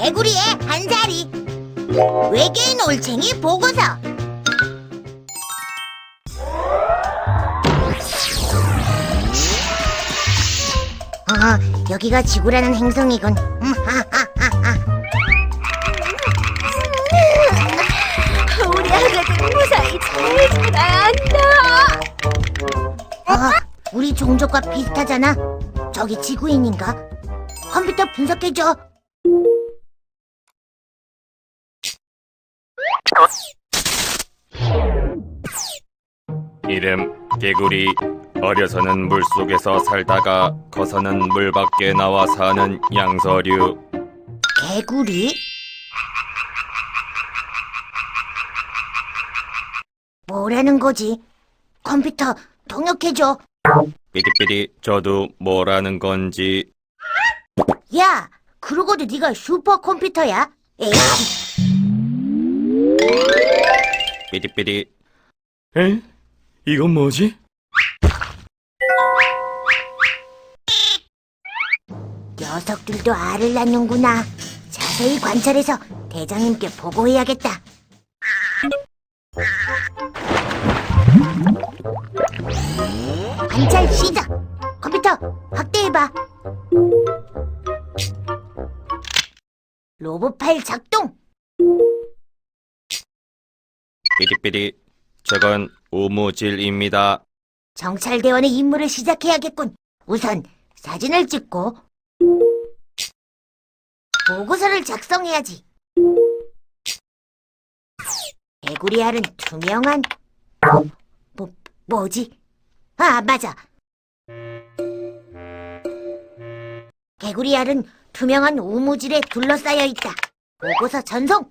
개구리의 한자리 외계인 올챙이 보고서 어, 여기가 지구라는 행성이군. 음, 하, 하, 하, 하. 우리 아가들 무사히 잘 자라야 한다. 어, 우리 종족과 비슷하잖아. 저기 지구인인가? 컴퓨터 분석해줘. 이름 개구리 어려서는 물속에서 살다가 커서는 물 밖에 나와 사는 양서류 개구리? 뭐라는 거지? 컴퓨터 통역해줘. 삐리삐리 저도 뭐라는 건지 야, 그러고도 네가 슈퍼컴퓨터야? 에이, 삐리삐리 에? 이건 뭐지? 녀석들도 알을 낳는구나. 자세히 관찰해서 대장님께 보고해야겠다. 관찰 시작! 컴퓨터 확대해봐. 로봇 파일 작동! 삐리삐리 저건 우무질입니다 정찰대원의 임무를 시작해야겠군. 우선 사진을 찍고 보고서를 작성해야지. 개구리 알은 투명한 뭐 뭐지? 아 맞아. 개구리 알은 투명한 우무질에 둘러싸여 있다. 보고서 전송.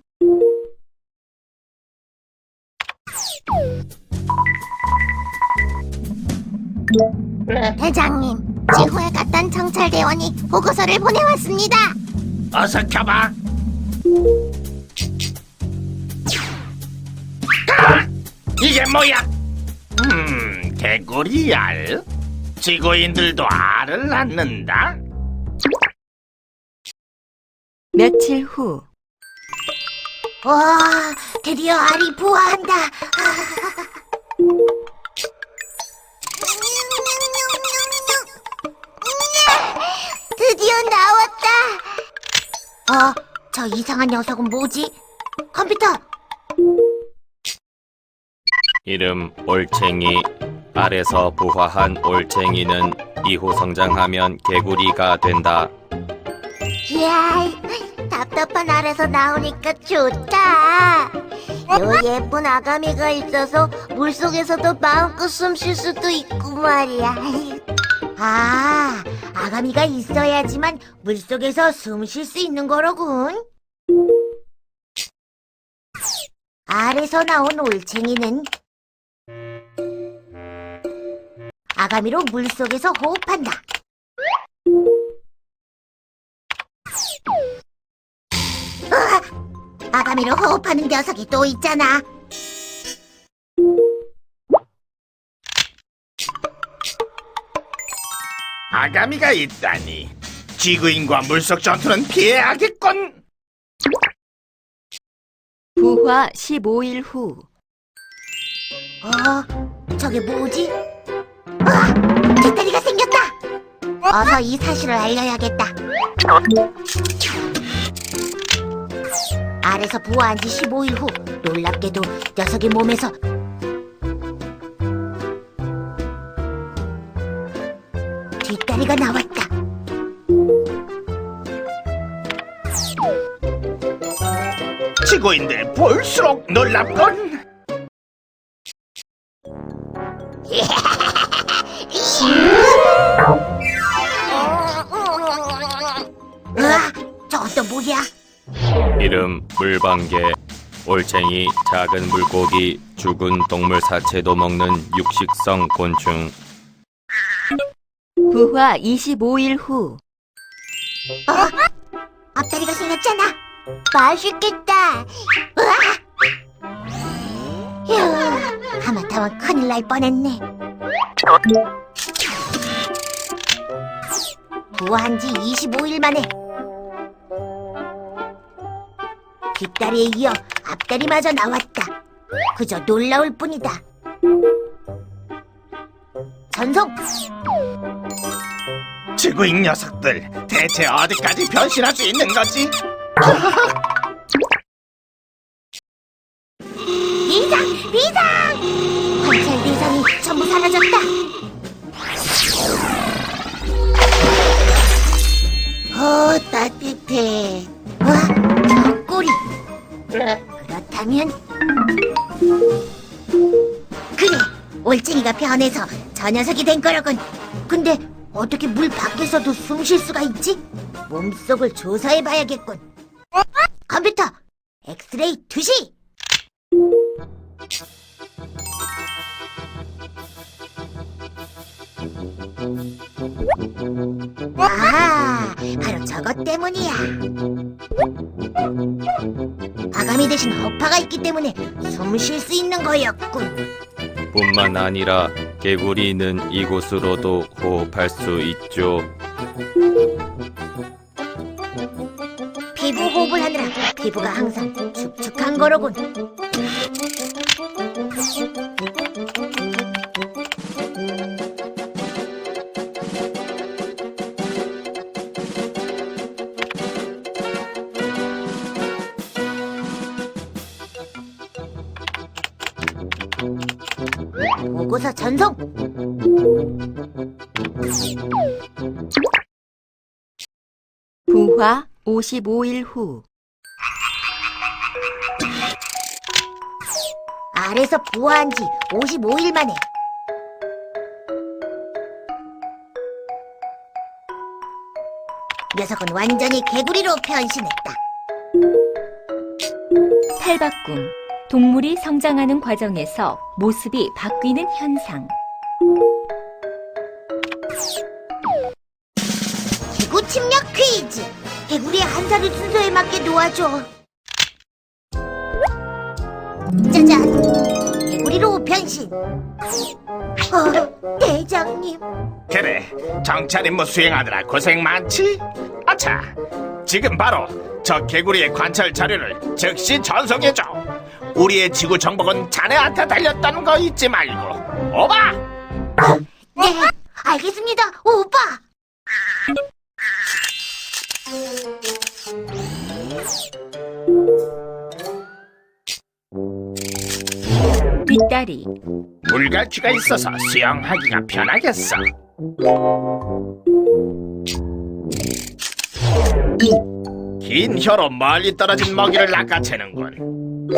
대장님, 지구에 갔던 정찰대원이 보고서를 보내왔습니다. 어서 켜봐. 아! 이게 뭐야? 음, 개구리 알. 지구인들도 알을 낳는다. 며칠 후 와, 드디어 알이 부화한다. 드 저 이상한 녀석은 뭐지? 컴퓨터, 이름 올챙이 알에서 부화한 올챙이는 이후 성장하면 개구리가 된다 이야, 답답한 알에서 나오니까 좋다. 요 예쁜 아가미가 있어서 물속에서도 마음껏 숨 쉴 수도 있고 말이야. 아, 아가미가 있어야지만 물속에서 숨 쉴 수 있는 거로군. 알에서 나온 올챙이는 아가미로 물속에서 호흡한다. 으아! 아가미로 호흡하는 녀석이 또 있잖아. 아가미가 있다니. 지구인과 물속 전투는 피해야겠군. 부화 15일 후 어, 저게 뭐지? 으아! 뒷다리가 생겼다! 어서 이 사실을 알려야겠다. 알에서 부화한 지 15일 후 놀랍게도 녀석의 몸에서 뒷다리가 나왔다. 지구인들 볼수록 놀랍군. 으아, 또 뭐야? 이름 물방개 올챙이 작은 물고기 죽은 동물 사체도 먹는 육식성 곤충 부화 25일 후 앞다리가 생겼잖아. 맛있겠다. 으아! 휴, 하마터면 큰일 날 뻔했네. 부화한 지 25일 만에 뒷다리에 이어 앞다리마저 나왔다. 그저 놀라울 뿐이다. 전송! 지구인 녀석들 대체 어디까지 변신할 수 있는 거지? 비상! 비상! 관찰 대상이 전부 사라졌다. 어, 따뜻해. 와, 저 꼬리. 그렇다면 그래, 올챙이가 변해서 저 녀석이 된 거로군. 근데 어떻게 물 밖에서도 숨 쉴 수가 있지? 몸속을 조사해봐야겠군. 엑스레이 투시. 아, 바로 저것 때문이야. 아가미 대신 허파가 있기 때문에 숨 쉴 수 있는 거였군. 뿐만 아니라 개구리는 이곳으로도 호흡할 수 있죠. 호흡을 하느라 피부가 항상 축축한 거로군. 보고서 전송. 부화 55일 후. 알에서 부화한 지 55일 만에 녀석은 완전히 개구리로 변신했다. 탈바꿈. 동물이 성장하는 과정에서 모습이 바뀌는 현상. 개구리의 한 살을 순서에 맞게 놓아줘. 짜잔. 개구리로 변신. 어, 대장님. 그래 정찰 임무 수행하느라 고생 많지? 아차 지금 바로 저 개구리의 관찰 자료를 즉시 전송해줘 우리의 지구 정복은 자네한테 달렸다는 거 잊지 말고 오바 네, 알겠습니다, 오빠. 뒷다리. 물갈퀴가 있어서 수영하기가 편하겠어 긴 혀로 멀리 떨어진 먹이를 낚아채는군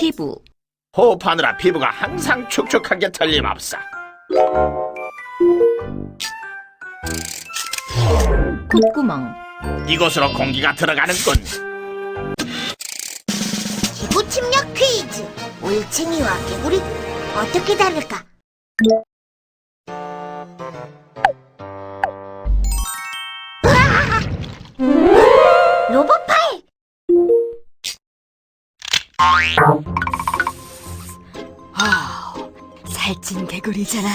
피부. 호흡하느라 피부가 항상 축축한 게 틀림없어 콧구멍. 이곳으로 공기가 들어가는군 기구 침략 퀴즈. 올챙이와 개구리 어떻게 다를까? 으아! 로봇팔. 아, 살찐 개구리잖아.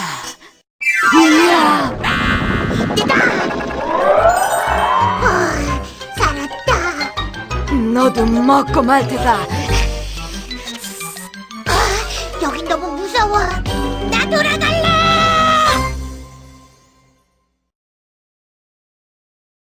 어, 살